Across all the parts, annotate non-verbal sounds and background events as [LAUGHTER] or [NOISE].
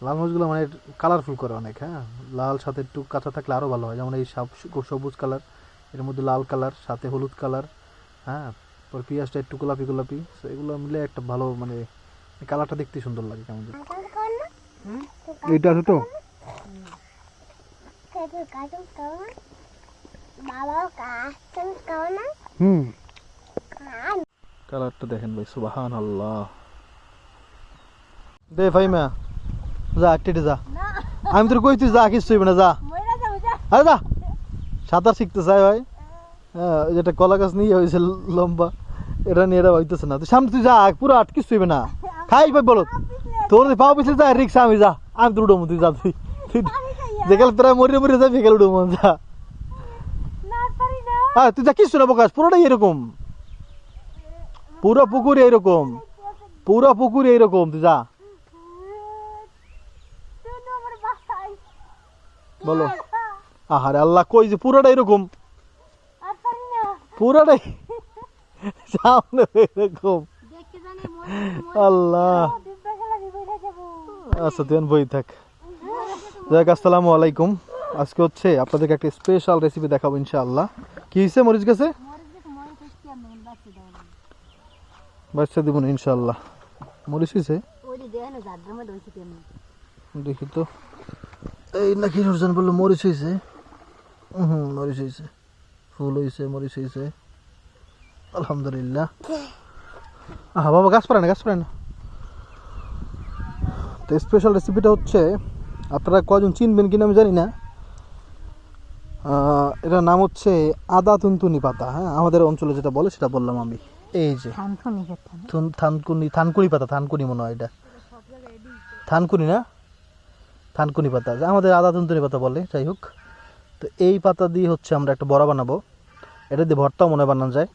লাল মরিচগুলো মানে কালারফুল করে অনেক হ্যাঁ? লাল সাথে একটু কাঁচা থাকলে আরও ভালো হয়। যেমন এই সব সবুজ কালারের মধ্যে লাল কালার সাথে হলুদ কালার হ্যাঁ? তারপর পেঁয়াজটা একটু গোলাপি গোলাপি তো এগুলো মিলে একটা ভালো মানে কালারটা দেখতে সুন্দর লাগে কেমন এইটা আছে তো? হুম। কালারটা দেখেন ভাই সুবাহান আল্লাহ দে ফাইমা যা একটু যা। আমি তোর কই তুই যা কিছু না যা। আরে যা। সাঁতার শিখতে চাই ভাই। হ্যাঁ যেটা কলা গাছ নিয়ে হয়েছে লম্বা। এটা নিয়ে এটা হইতেছে না। তুই সামনে তুই যা পুরো আটকিস তুই না। খাই ভাই বলো। তোর পাও পিছলে যা রিক্সা আমি যা। আমি তোর উঠবো তুই যা তুই। তুই যেকাল প্রায় মরে মরে যাবি গেল উঠবো যা। হ্যাঁ তুই যা কিছু না প্রকাশ পুরোটাই এরকম। পুরো পুকুর এরকম। পুরো পুকুর এরকম তুই যা তুই তো আমার বাসাই বলো। আহারে আল্লাহ কই যে পুরোটা এরকম? পুরোটাই? সামনে এরকম। আল্লাহ। আচ্ছা তুই বই থাক। যাক আসসালামু আলাইকুম। আজকে হচ্ছে আপনাদেরকে একটা স্পেশাল রেসিপি দেখাবো ইনশাআল্লাহ। কি হয়েছে মরিচ গেছে? বাচ্চা দিব না ইনশাআল্লাহ। মরিচ হয়েছে দেখি তো। এই নাকি নুরজান বলল মরিচ হয়েছে হুম মরিচ হয়েছে ফুল হয়েছে মরিচ হয়েছে আলহামদুলিল্লাহ। আহা বাবা গাছ পারে না গাছ পারে না। তো স্পেশাল রেসিপিটা হচ্ছে আপনারা কজন চিনবেন কিনা আমি জানি না। এটার নাম হচ্ছে আদা তুনতুনি পাতা হ্যাঁ? আমাদের অঞ্চলে যেটা বলে সেটা বললাম আমি। এই যে। থানকুনি থানকুনি পাতা থানকুনি মনে হয় এটা। থানকুনি না? থানকুনি পাতা, যা আমাদের আদা তুনতুনি পাতা বলে, যাই হোক। তো এই পাতা দিয়ে হচ্ছে আমরা একটা বড়া বানাবো। এটা দিয়ে ভর্তাও মনে বানানো যায়।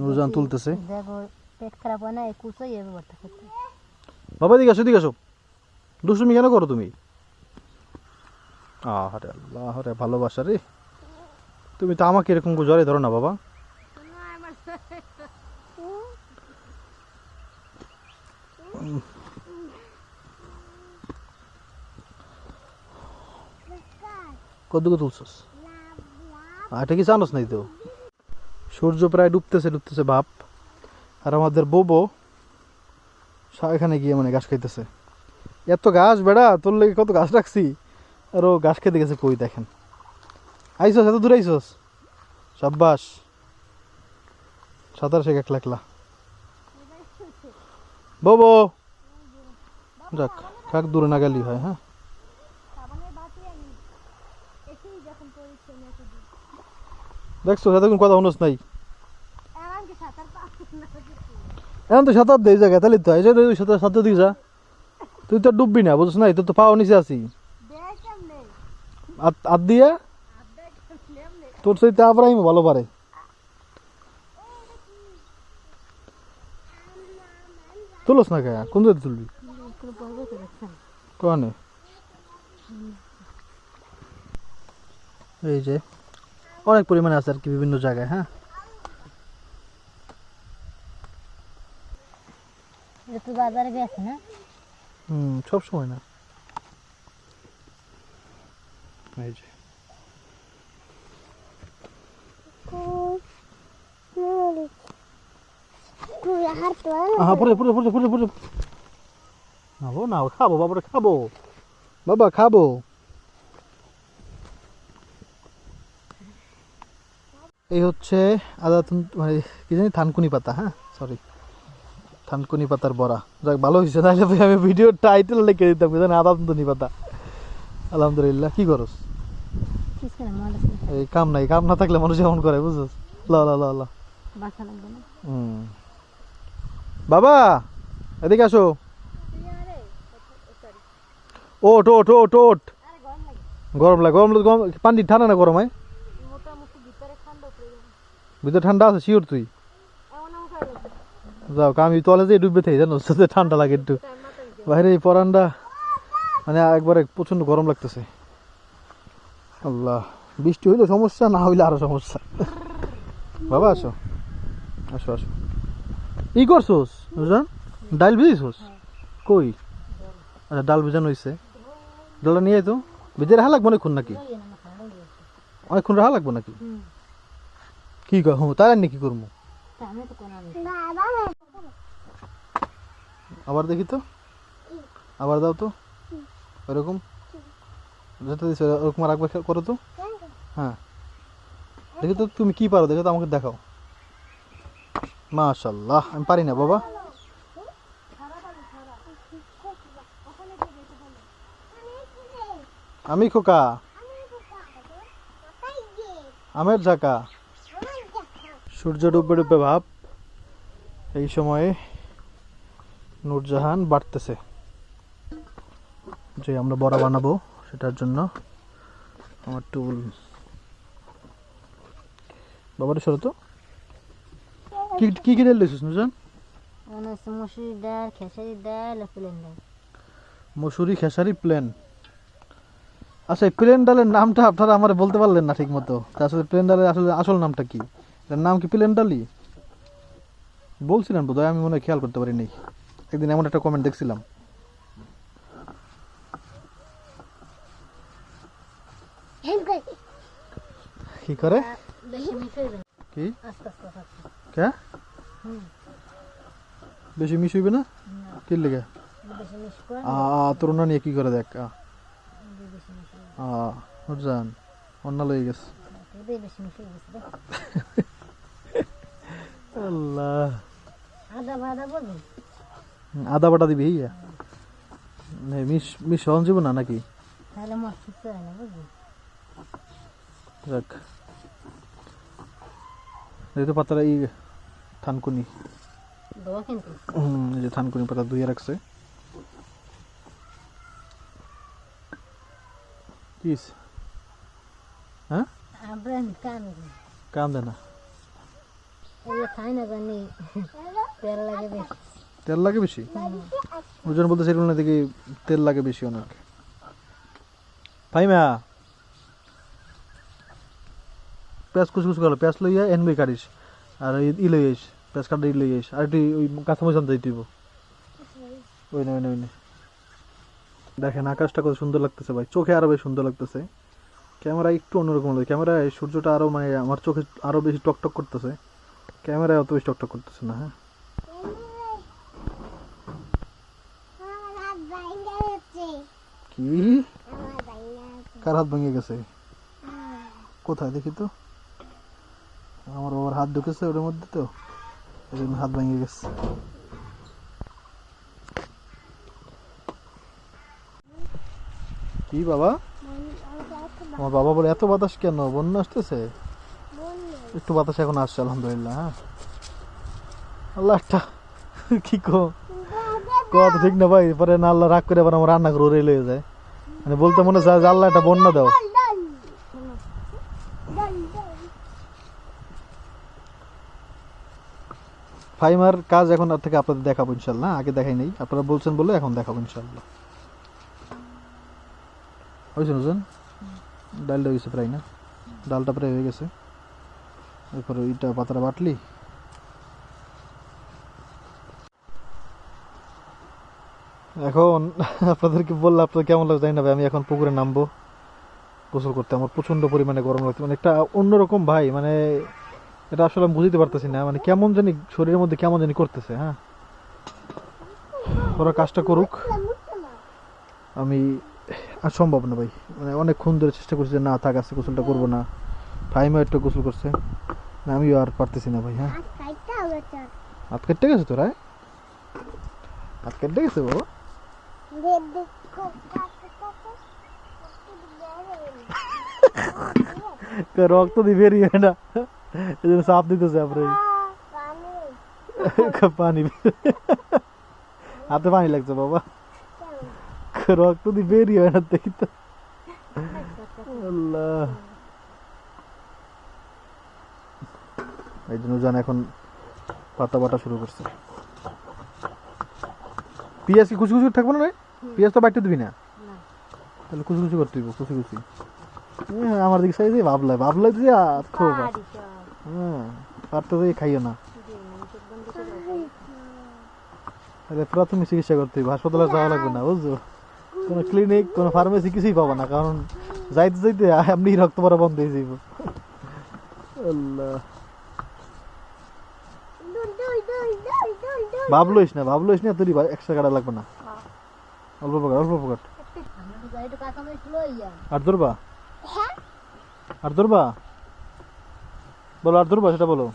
নুরজান তুলতেছে। বাবা দিকে আসো দিকে আসো। দুষ্টুমি কেন করো তুমি? আরে আল্লাহ রে, ভালোবাসা রে। তুমি তো আমাকে এরকম জ্বরে ধরো না, বাবা। কদ্দুকে তুলছস? এটা কি জানোস নাই তো? সূর্য প্রায় ডুবতেছে ডুবতেছে বাপ। আর আমাদের বোবো এখানে গিয়ে মানে ঘাস খাইতেছে। এত ঘাস বেড়া, তোর লেগে কত ঘাস রাখছি? আর ও ঘাস খেতে গেছে কই দেখেন। আইসস, এত দূরে আইসস? সাব্বাস। সাঁতার শেখ একলা একলা ববো! যাক কাক দূরে না গেলি হয় হ্যাঁ? দেখছ এতক্ষণ কথা শুনোস নাই। এখন তো সাঁতার দেই জায়গা তাহলে তো এসে তুই সাঁতার সাঁতার দিকে যা তুই তো ডুববি না বুঝছ না? তোর তো পাও নিচে আছি। আর দিয়ে? তোর সেই আবরাহিম ভালো পারে। তুলস না কে কোন দিকে তুলবি? কনে? এই যে। অনেক পরিমাণে আছে আর কি বিভিন্ন জায়গায় হ্যাঁ? একটু বাজারে গেছে না হুম সব সময় না। এই যে। নাবো না খাব বাবারে খাব। বাবা খাব। এই হচ্ছে আদা মানে কি জানি থানকুনি পাতা হ্যাঁ? সরি থানকুনি পাতার বড়া। যাক ভালো হয়েছে। নাহলে ভাই আমি ভিডিও টাইটেল লিখে দিতাম কি জানি আদা তুনতুনি পাতা। আলহামদুলিল্লাহ। কি করস? এই কাম নাই কাম না থাকলে মানুষ এমন করে বুঝছস? ল ল ল হুম। বাবা এদিকে আসো। ওট ওট ওট ওট গরম লাগে। গরম লাগে গরম পানি ঠান্ডা না গরম হয় মোটামুটি ভিতরে ঠান্ডা পড়ে যাবে ভিতরে ঠান্ডা আছে শিওর তুই? যাও আমি তলে যে ডুববে থাকি, জানো? যে ঠান্ডা লাগে একটু। বাইরে এই পরানটা মানে একবারে প্রচণ্ড গরম লাগতেছে। আল্লাহ, বৃষ্টি হইলে সমস্যা, না হইলে আরও সমস্যা। বাবা, আসো। আসো আসো। ই করছোস ডাইল ভিজিছোস? কই? আচ্ছা ডাল ভিজানো হয়েছে ডালটা নিয়ে তো। ভিজে রাখা লাগবে অনেকক্ষণ নাকি? অনেকক্ষণ রাখা লাগবে নাকি? কি কয়? হুঁ তাই আর কি করব? কোনো আবার দেখি তো। আবার দাও তো। ওরকম যেটা ওরকম আর একবার করো তো। হ্যাঁ। দেখি তো তুমি কি পারো, দেখো তো আমাকে দেখাও। মাশাল্লাহ আমি পারি না বাবা। আমি খোকা। আমের ঝাঁকা। সূর্য ডুবে ডুবে ভাব এই সময়ে নূরজাহান বাড়তেছে। যে আমরা বড়া বানাবো সেটার জন্য আমার টুল। বাবারে সরো তো। কি কি কি ডাল দিয়েছিস নুরজান ডাল খেসারি ডাল প্লেন ডাল। মসুরি খেসারি প্লেন। আচ্ছা প্লেন ডালের নামটা আপনারা আমার বলতে পারলেন না ঠিক মতো আসলে প্লেন ডালের আসলে আসল নামটা কি? এটার নাম কি প্লেন ডালই বলছিলেন বোধহয় আমি মনে খেয়াল করতে পারিনি। একদিন এমন একটা কমেন্ট দেখছিলাম। কি করে? কি? কে? বেশি মিশ হইবে না? কি লেগে? তোর না নিয়ে কি করে দেখ আ। নুরজান অন্য লয়ে গেছে [LAUGHS] এটাই বেশি মিশে গেছে রে। আল্লাহ। আদা ভাদা বলবি আদা বাটা দিবি ইয়া মিশ মিশ হন না নাকি? তাহলে হয় না বুঝলি? যাক। এই তো পাতাটা এই থানকুনি। যে থানকুনি পাতা ধুয়ে রাখছে। কিস হ্যাঁ? আমরা কান কাম দে না। তেল লাগে বেশি। ওজন বলতে সেগুলো না দেখি তেল লাগে বেশি অনেক। ফাইমা পেঁয়াজ কুচ কুচ করল পেঁয়াজ লইয়া এনবি কাটিস, আর ই- লই আইস, পেঁয়াজ কাটা ই লই আইস, আর একটু ওই কাঁচামরিচ আনতে দিতে হইব। ওই না ওই না। দেখেন আকাশটা কত সুন্দর লাগতেছে ভাই, চোখে আরও বেশ সুন্দর লাগতেছে। ক্যামেরা একটু অন্যরকম লাগে, ক্যামেরায় সূর্যটা আরও মানে আমার চোখে আরও বেশি টকটক করতেছে। ক্যামেরায় অত বেশি টকটক করতেছে না হ্যাঁ? কি? কার হাত ভেঙে গেছে? কোথায়? দেখি তো। আমার বাবার হাত ঢুকেছে ওর মধ্যে তো। এই জন্য হাত ভেঙে গেছে। কি বাবা? আমার বাবা বলে, এত বাতাস কেন? বন্যা আসতেছে? একটু বাতাস এখন আসছে, আলহামদুলিল্লাহ হ্যাঁ। আল্লাহ, একটা কি কো? কথা ঠিক না ভাই, পরে না আল্লাহ রাগ করে আবার আমার রান্না করে লয়ে যায়। মানে বলতে মনে চায় যে আল্লাহ একটা বন্যা দাও। ফাইমার কাজ এখন আর থেকে আপনাদের দেখাবো ইনশাল্লাহ, আগে দেখাই নেই। আপনারা বলছেন বলে এখন দেখাবো ইনশাল্লাহ। হয়েছে বুঝলেন ডালটা হয়েছে প্রায় না? ডালটা প্রায় হয়ে গেছে। এরপরে ওইটা পাতাটা বাটলি। এখন [LAUGHS] আপনাদেরকে বললে আপনাদের কেমন লাগবে জানি না ভাই, আমি এখন পুকুরে নামবো। গোসল করতে। আমার প্রচণ্ড পরিমাণে গরম লাগছে। মানে একটা অন্যরকম ভাই মানে এটা আসলে আমি বুঝতে পারতেছি না। মানে কেমন জানি শরীরের মধ্যে কেমন জানি করতেছে হ্যাঁ? ওরা কাজটা করুক। আমি, আর সম্ভব না ভাই। মানে অনেকক্ষণ ধরে চেষ্টা করছি যে না থাক, আজকে গোসলটা করব না। টাইমও একটু গোসল করছে। আমিও আর পারতেছি না ভাই হ্যাঁ হাত কেটে গেছে তোরা হ্যাঁ? হাত কেটে গেছে বাবা রক্ত দিয়ে বেরিয়ে না এই জন্য সাপ দিতেছে আপনার পানি হাতে পানি লাগছে বাবা রক্ত দিয়ে বেরিয়ে হয় না দেখি তো আল্লাহ এই জন্য জান এখন পাতা বাটা শুরু করছে। পেঁয়াজ কি কুচি কুচি থাকব না রে? পেঁয়াজ তো বাড়তে দিবি না? তাহলে কুচি কুচি করতে হইব কুচি কুচি। আমার দিকে সাইজে ভাবলাই ভাবলাই দিয়ে আর খুব পারি হ্যাঁ পারতে দিয়ে খাইও না। তাহলে প্রাথমিক চিকিৎসা করতে হইব, হাসপাতালে যাওয়া লাগবে না, বুঝছ? কোনো ক্লিনিক কোনো ফার্মেসি কিছুই পাবো না, কারণ যাইতে যাইতে এমনি রক্ত পড়া বন্ধ হয়ে যাইব। আল্লাহ। ভাবলোইস না ভাবলোইস না তুই একশো কাটা লাগবে না। অল্প পকাট অল্প কাকামে ছিল ইয়া আর ধরবা? আর ধরবা? বলো আর ধরবা সেটা বলো।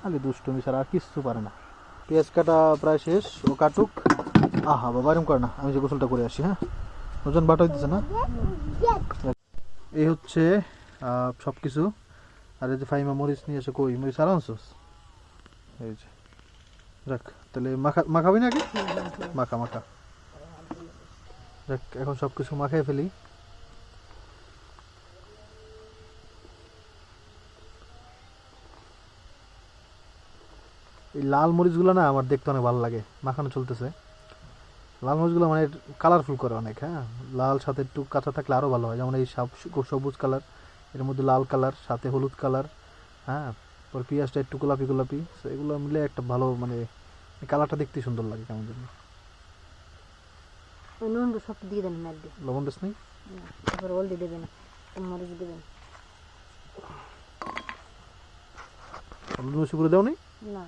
খালি দুষ্টুমি ছাড়া আর কিচ্ছু পারে না। পেঁয়াজ কাটা প্রায় শেষ ও কাটুক। আহা বাবা এরকম করে না। আমি যে গোসলটা করে আসি হ্যাঁ? ওজন বাটা হইতেছে না? এই হচ্ছে সব কিছু আর এই যে ফাইমা মরিচ নিয়ে এসে কই? মরিচ আর আনছোস এই যে রাখ তাহলে মাখা মাখাবি নাকি? মাখা। মাখা দেখ এখন সব কিছু মাখাই ফেলি। এই লাল মরিচগুলো না আমার দেখতে অনেক ভালো লাগে মাখানো চলতেছে। লাল মরিচগুলো মানে কালারফুল করে অনেক হ্যাঁ? লাল সাথে একটু কাঁচা থাকলে আরও ভালো হয় যেমন এই সব সবুজ কালারের মধ্যে লাল কালার সাথে হলুদ কালার হ্যাঁ? পর পেঁয়াজটা একটু গোলাপি গোলাপি so এগুলো মিলে একটা ভালো মানে কালারটা দেখতে সুন্দর লাগে কেমন জন্য নুন সব দিয়ে দেন মার দিয়ে। লবণ দিস নেই? তারপর হলদি দেবেন মরিচ দেবেন হলুদ করে দেও নেই না।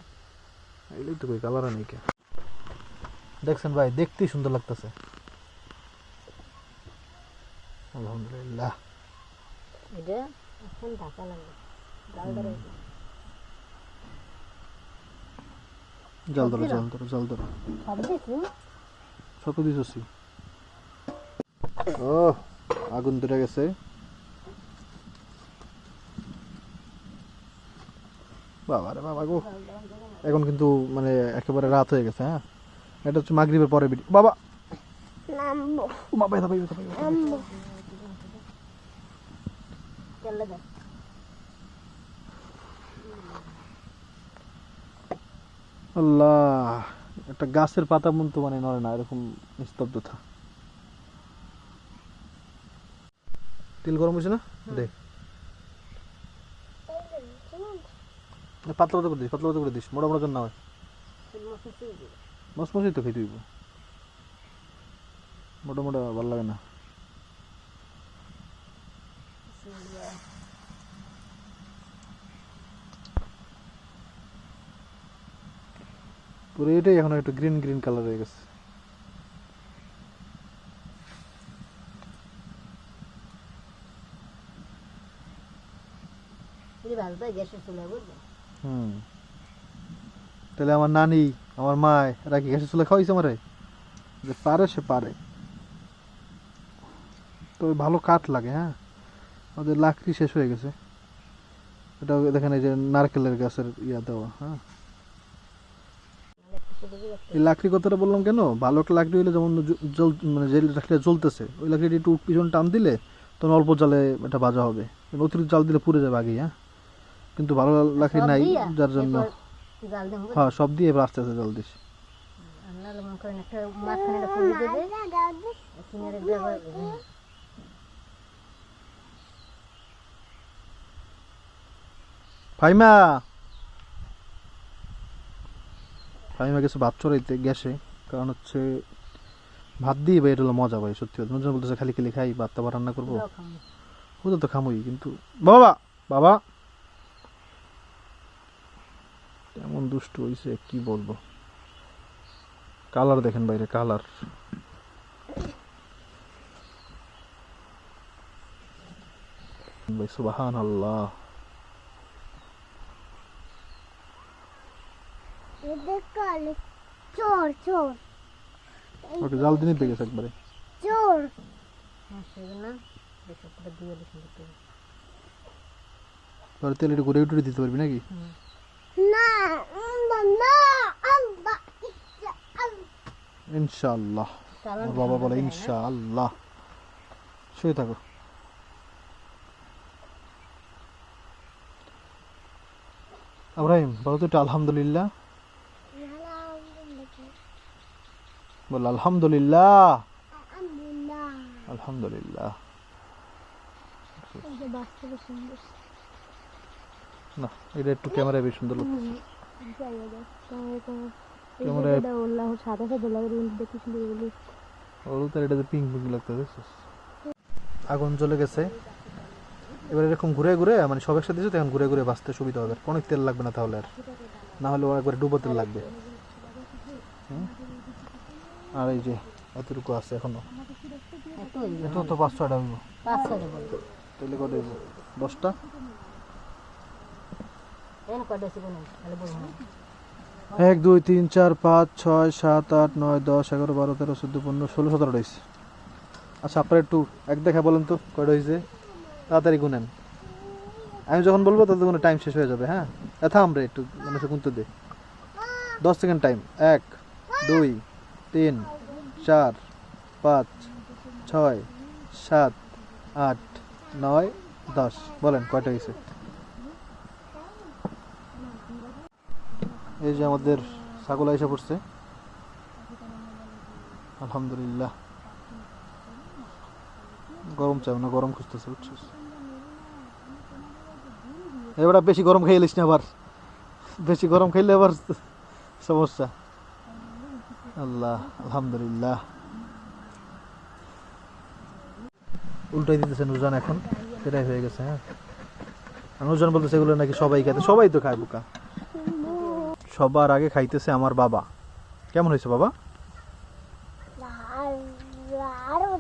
এগুলোই তো কই কালার নেই কে দেখছেন ভাই দেখতেই সুন্দর লাগতেছে। আলহামদুলিল্লাহ। এটা এখন ঢাকা লাগবে। জাল ধরে জল ধরো জল ধরো। সব দিতেছি। ও আগুন ধরে গেছে। বাবা রে বাবা গো। এখন কিন্তু মানে একেবারে রাত হয়ে গেছে হ্যাঁ? এটা হচ্ছে মাগরিবের পরে ভিডিও বাবা! মা ব্যথা পাই ব্যথা পাই ব্যথা পাই। তেলে দেন আল্লাহ একটা গাছের পাতা মন তো মানে নড়ে না এরকম নিস্তব্ধতা। তেল গরম হয়েছে না? দে। না, পাতলা পাতলা করে দিস পাতলা পাতলা করে দিস মোটা মোটা না হয়। মস মসই তো খেতে হইব। মোটা মোটা ভালো লাগে না। পুরো এটাই এখন একটু গ্রিন গ্রিন কালার হয়ে গেছে। হুম। তাহলে আমার নানি আমার মা এরা কি গ্যাসের চুলা খাওয়াইছে আমারে? যে পারে সে পারে। তো ভালো কাঠ লাগে হ্যাঁ? আমাদের লাকড়ি শেষ হয়ে গেছে। এটা দেখেন এই যে নারকেলের গাছের ইয়া দেওয়া হ্যাঁ? এই লাকড়ি কথাটা বললাম কেন? ভালো একটা লাকড়ি হলে যেমন জল মানে যে লাকড়িটা জ্বলতেছে ওই লাকড়িটি একটু পিছন টান দিলে তখন অল্প জালে এটা ভাজা হবে। অতিরিক্ত জাল দিলে পুড়ে যাবে আগেই হ্যাঁ? কিন্তু ভালো লাকড়ি সব নাই যার জন্য? হ্যাঁ সব দিয়ে এবার আস্তে আস্তে জল দিস। আপনার মনে করেন একটা মাঝখানে একটা পুরি দেবে কিনারে ব্যবহার করবেন না। ফাইমা ফাইমা গেছে ভাত চড়াইতে গ্যাসে কারণ হচ্ছে ভাত দিয়ে ভাই এটা হলো মজা ভাই সত্যি কথা। নজন বলতেছে খালি খালি খাই ভাত তো আবার রান্না করব। ওদের তো খামোই কিন্তু বাবা বাবা। এমন দুষ্ট হইছে কি বলব। কালার দেখেন বাইরে কালার। ভাই সুবাহান আল্লাহ চোর চোর ওকে জাল দিনই পেয়ে গেছে একবারে চোর হ্যাঁ। পরে তেল একটু ঘুরে উঠে দিতে পারবি নাকি। না না। ইনশাআল্লাহ বাবা বলে? ইনশাআল্লাহ শুয়ে থাকো আব্রাহিম বলো তো আলহামদুলিল্লাহ বল আলহামদুলিল্লাহ। আলহামদুলিল্লাহ। না এটা একটু ক্যামেরায় বেশ সুন্দর লাগছে। এটা সাদা সাদা লাগে দেখতে সুন্দর বলি। হলুদ আর এটাতে পিঙ্ক পিঙ্ক লাগতে দেখছিস আগুন জ্বলে গেছে। এবার এরকম ঘুরে ঘুরে মানে সব একসাথে দিয়েছে এখন ঘুরে ঘুরে বাঁচতে সুবিধা হবে। অনেক তেল লাগবে না তাহলে আর। না হলে ও একবারে ডুবো তেল লাগবে। হুম? আর এই যে এতটুকু আছে এখনও। এত তো পাঁচ ছয়টা হইব। তাহলে কত হইব? দশটা? এক দুই তিন চার পাঁচ ছয় সাত আট নয় দশ এগারো বারো তেরো চোদ্দ পনেরো ষোলো সতেরো হয়েছে আচ্ছা আপনারা একটু এক দেখা বলেন তো কয়টা হয়েছে তাড়াতাড়ি গুনেন। আমি যখন বলব ততক্ষণ টাইম শেষ হয়ে যাবে হ্যাঁ? এ থাম রে একটু মানে গুনতে দে। দশ সেকেন্ড টাইম এক দুই তিন, চার, পাঁচ, ছয়, সাত, আট, নয়, দশ। বলেন, কয়টা হয়েছে? এই যে আমাদের ছাগল এসে পড়ছে। আলহামদুলিল্লাহ। গরম চাও না, গরম খুঁজতেছে, বুঝছিস? এবার বেশি গরম খেয়ে এলিস না আবার। বেশি গরম খাইলে আবার সমস্যা। আল্লাহ আলহামদুলিল্লাহ। উল্টাই দিতেছে নুরজান এখন। সেটাই হয়ে গেছে হ্যাঁ। নুরজান বলতেছে এগুলো নাকি সবাই খাইতে সবাই তো খায় বোকা। সবার আগে খাইতেছে আমার বাবা। কেমন হয়েছে বাবা? আরও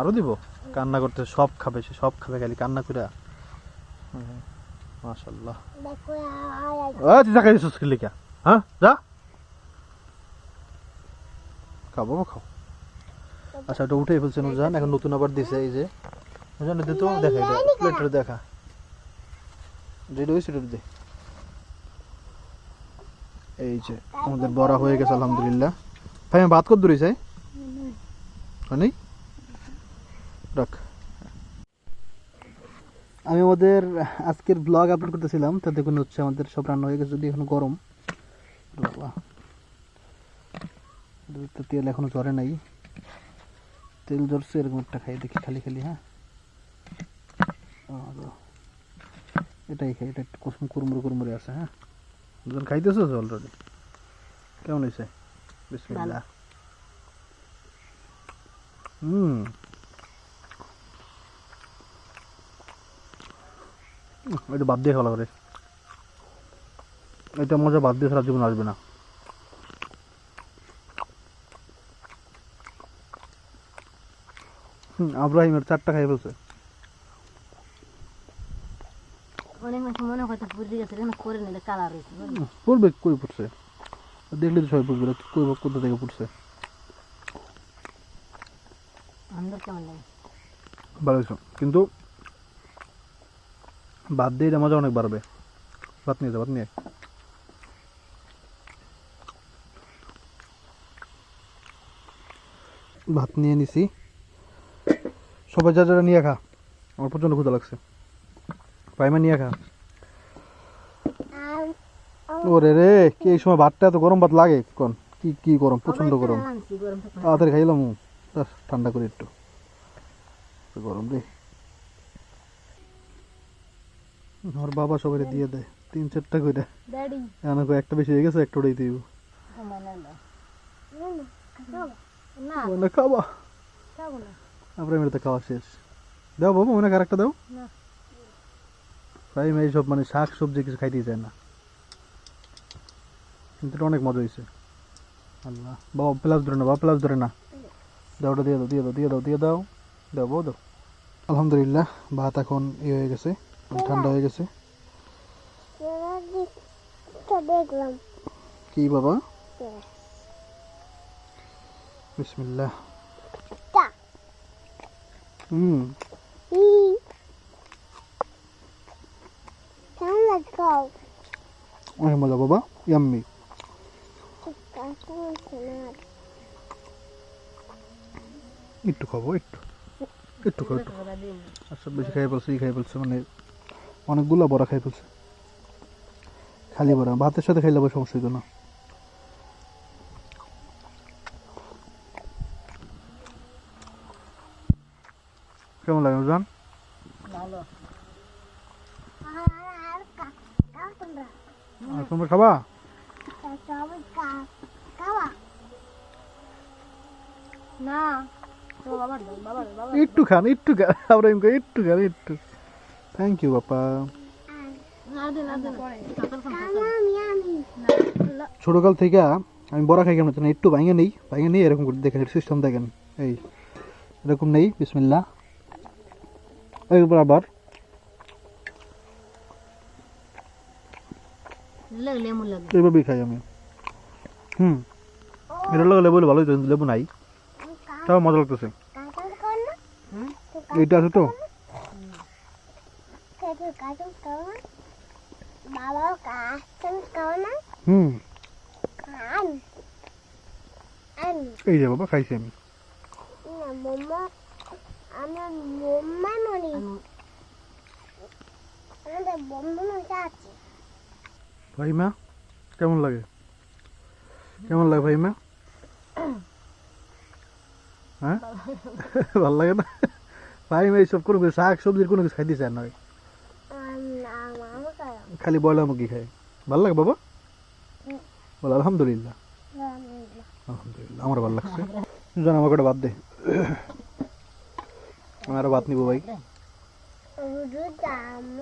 আরও দিব? কান্না করতে সব খাবে সে সব খাবে খালি কান্না করে মাশাল্লাহ দেখো তুই টাকা দিছিস হ্যাঁ যা। খাও বাবা খাও। আচ্ছা ওটা উঠে ফেলছে নুরজান এখন নতুন আবার দিছে এই যে। নুরজান দে তো দেখা এটা প্লেটটা দেখা। যেটা হয়েছে সেটা দে। এই যে আমাদের বড়া হয়ে গেছে আলহামদুলিল্লাহ। ভাই আমি ভাত কত দূরে চাই নেই রাখ। আমি আমাদের আজকের ব্লগ আপলোড করতেছিলাম তাতে কোনো হচ্ছে আমাদের সব রান্না হয়ে গেছে যদি এখন গরম। বাবা। তো তেল এখনও জ্বরে নাই। তেল জ্বরছে এরকম একটা খাই দেখি খালি খালি হ্যাঁ। এটাই খাই এটা একটু কুসুম কুরমুরে কুরমুরে আছে হ্যাঁ। দুজন খাইতেছো অলরেডি কেমন হয়েছে বিসমিল্লাহ। হুম। এটা বাদ দিয়ে খাওয়া করে এটা মজা বাদ দিয়ে সারা জীবন আসবে না। হুম আব্রাহিমের চারটা খাই ফেলছে অনেক মাসে মনে করতে বুঝে গেছে কেন করে নিলে কালার হয়েছে পড়বে কই পড়ছে? দেখলে তো সবাই না কই কোথা থেকে পড়ছে? আমাদের কেমন লাগে? ভালো কিন্তু বাদ দিয়ে মজা অনেক বাড়বে। ভাত নিয়ে যা ভাত নিয়ে ভাত নিয়ে নিছি। সবাই যা যারা নিয়ে খা। আমার প্রচণ্ড ক্ষুদা লাগছে। পাইমা নিয়ে খা। ওরে রে কি এই সময় ভাতটা এত গরম ভাত লাগে? কোন কি কি গরম? প্রচণ্ড গরম। তাড়াতাড়ি খাইলাম ঠান্ডা করে একটু। গরম রে। আমার বাবা সবাই দিয়ে দেয়। তিন চারটা করে এমন একটা বেশি হয়ে গেছে একটা ওটাই দিব। খাবা। খাব না। মেরে খাওয়া শেষ। দাও বাবা মনে আর একটা দাও। প্রায় এই সব মানে শাক সবজি কিছু খাইতেই চায় না। কিন্তু এটা অনেক মজা হয়েছে আল্লাহ। বাবা প্লাস ধরে না বাবা প্লাস ধরে না। দাও ওটা দিয়ে দাও দিয়ে দাও দিয়ে দাও দিয়ে দাও। দাও বাবা দাও। আলহামদুলিল্লাহ ভাত এখন ইয়ে হয়ে গেছে ঠান্ডা হয়ে গেছে। কি বাবা? বিসমিল্লাহ। হুম অনেক মজা বাবা ইয়াম্মি একটু খাব একটু। একটু খাব একটু। দিন বেশি খাই ফেলছে ই খাই ফেলছে মানে অনেকগুলো বড়া খাই ফেলছে। খালি বড়া ভাতের সাথে খাইলে সমস্যা হইতো না। চামচ খাবা? একটু খান একটু খান আমরা একটু খান একটু। থ্যাংক ইউ বাপা ছোটকাল থেকে আমি বড়া খাই কেমন একটু ভাঙে নেই ভাঙে নেই এরকম করে দেখেন সিস্টেম দেখেন। এই এরকম নেই বিসমিল্লা এরপর আবার। লাগে লেমু লাগে এইভাবেই খাই আমি হুম এটা লাগালে বলে ভালোই তো লেবু নাই তাও মজা লাগতেছে এইটা আছে তো হুম এই যে বাবা খাইছি আমি আমার মোম্মা মনি আমাদের বন্ধু মজা আছে ভাই মা কেমন লাগে? কেমন লাগে ভাই মা হ্যাঁ? [LAUGHS] ভালো লাগে না? ভাই মা এইসব কোনো কিছু, শাক সবজির কোনো কিছু খাইতে চায় না খালি বয়লা মুরগি খায়। ভালো লাগে বাবা? বল, আলহামদুলিল্লাহ। আলহামদুলিল্লাহ আমার ভালো লাগছে। জান আমার কটা বাদ দে। আমি আরও ভাত নিবো ভাই।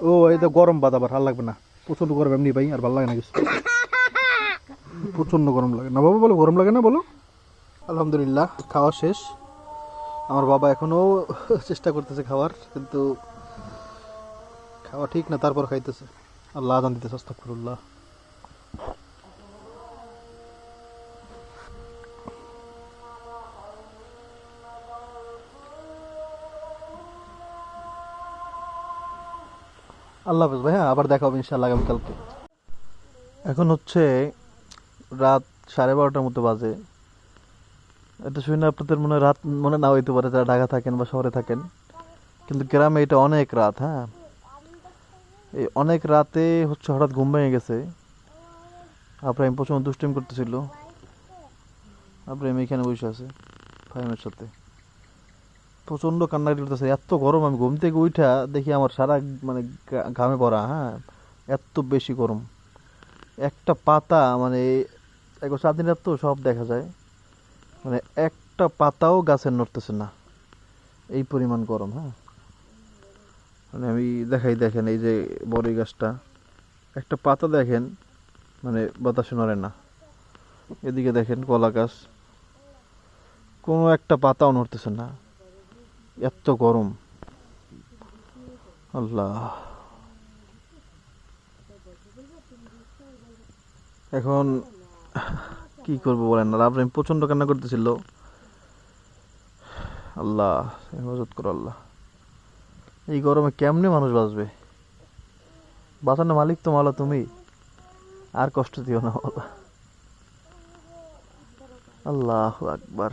ও, এই তো গরম ভাত আবার ভালো লাগবে না। প্রচণ্ড গরম এমনি ভাই, আর ভালো লাগে না কিছু। প্রচণ্ড গরম লাগে। না বাবা, বলো, গরম লাগে না, বলো? আলহামদুলিল্লাহ, খাওয়া শেষ। আমার বাবা এখনও চেষ্টা করতেছে খাওয়ার, কিন্তু খাওয়া ঠিক না, তারপর খাইতেছে। আল্লাহ আদান দিতেছে, আস্তাগফিরুল্লাহ। আল্লাহ হাফেজ। ভাই হ্যাঁ আবার দেখা হবে ইনশাআল্লাহ আগামীকালকে। এখন হচ্ছে রাত সাড়ে বারোটার মতো বাজে। এটা শুনে আপনাদের মনে রাত মনে না হইতে পারে যারা ঢাকা থাকেন বা শহরে থাকেন। কিন্তু গ্রামে এটা অনেক রাত হ্যাঁ? এই অনেক রাতে হচ্ছে হঠাৎ ঘুম ভেঙে গেছে। আব্রাহিম প্রচণ্ড দুষ্টিম করতেছিল। আব্রাহিম এখানে বসে আছে ফাহিমের সাথে। প্রচণ্ড কান্নাকাটি করতেছে। এত গরম, আমি ঘুম থেকে উঠা দেখি আমার সারা মানে ঘামে পড়া হ্যাঁ? এত বেশি গরম। একটা পাতা মানে একবার স্বাধীন তো সব দেখা যায়। মানে একটা পাতাও গাছের নড়তেছে না। এই পরিমাণ গরম হ্যাঁ? মানে আমি দেখাই, দেখেন এই যে বড়ই গাছটা। একটা পাতা দেখেন মানে বাতাসে নড়ে না। এদিকে দেখেন কলা গাছ। কোনো একটা পাতাও নড়তেছে না। এত গরম। আল্লাহ। এখন কি করব বলেন না আব্রাহিম প্রচণ্ড কান্না করতেছিল। আল্লাহ, হেফাজত করো আল্লাহ। এই গরমে কেমনে মানুষ বাঁচবে? বাঁচানোর মালিক তো মালা তুমি। আর কষ্ট দিও না। আল্লাহ আকবার।